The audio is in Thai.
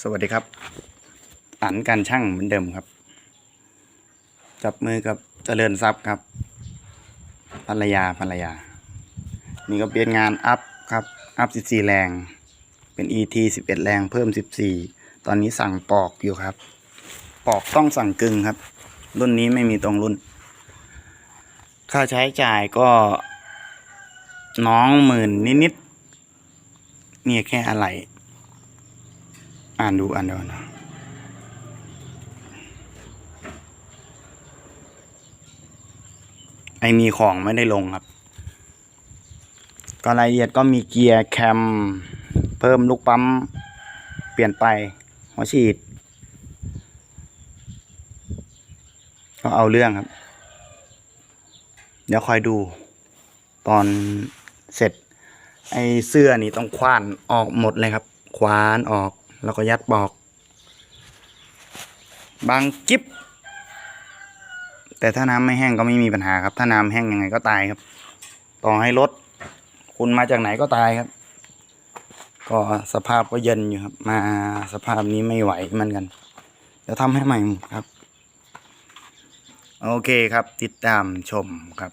สวัสดีครับอันการช่างเหมือนเดิมครับ จับมือกับเจริญทรัพย์ครับ ภรรยาภรรยา นี่ก็เป็นงานอัพครับอัพ14 แรง เป็น ET 11 แรงเพิ่ม 14 ตอนนี้สั่งปอกอยู่ครับ ปอกต้องสั่งกึ่งครับ รุ่นนี้ไม่มีตรงรุ่น ค่าใช้จ่ายก็น้องหมื่นนิดๆเนี่ยแค่อะไร อ่านดูอ่านดูนะไอมีของไม่ได้ลงครับ ก็รายละเอียดก็มีเกียร์แคม เพิ่มลูกปั๊ม เปลี่ยนไปหัวฉีด ก็เอาเรื่องครับ เดี๋ยวคอยดูตอนเสร็จ ไอเสื้อนี่ต้องคว้านออกหมดเลยครับ คว้านออก แล้วก็ยัดปอก บางจิ๊บ แต่ถ้าน้ำไม่แห้งก็ไม่มีปัญหาครับ ถ้าน้ำแห้งยังไงก็ตายครับ ต่อให้รถคุณมาจากไหนก็ตายครับ ก็สภาพก็เย็นอยู่ครับ มาสภาพนี้ไม่ไหวเหมือนกันเดี๋ยวทำให้ใหม่ครับ โอเคครับ ติดตามชมครับ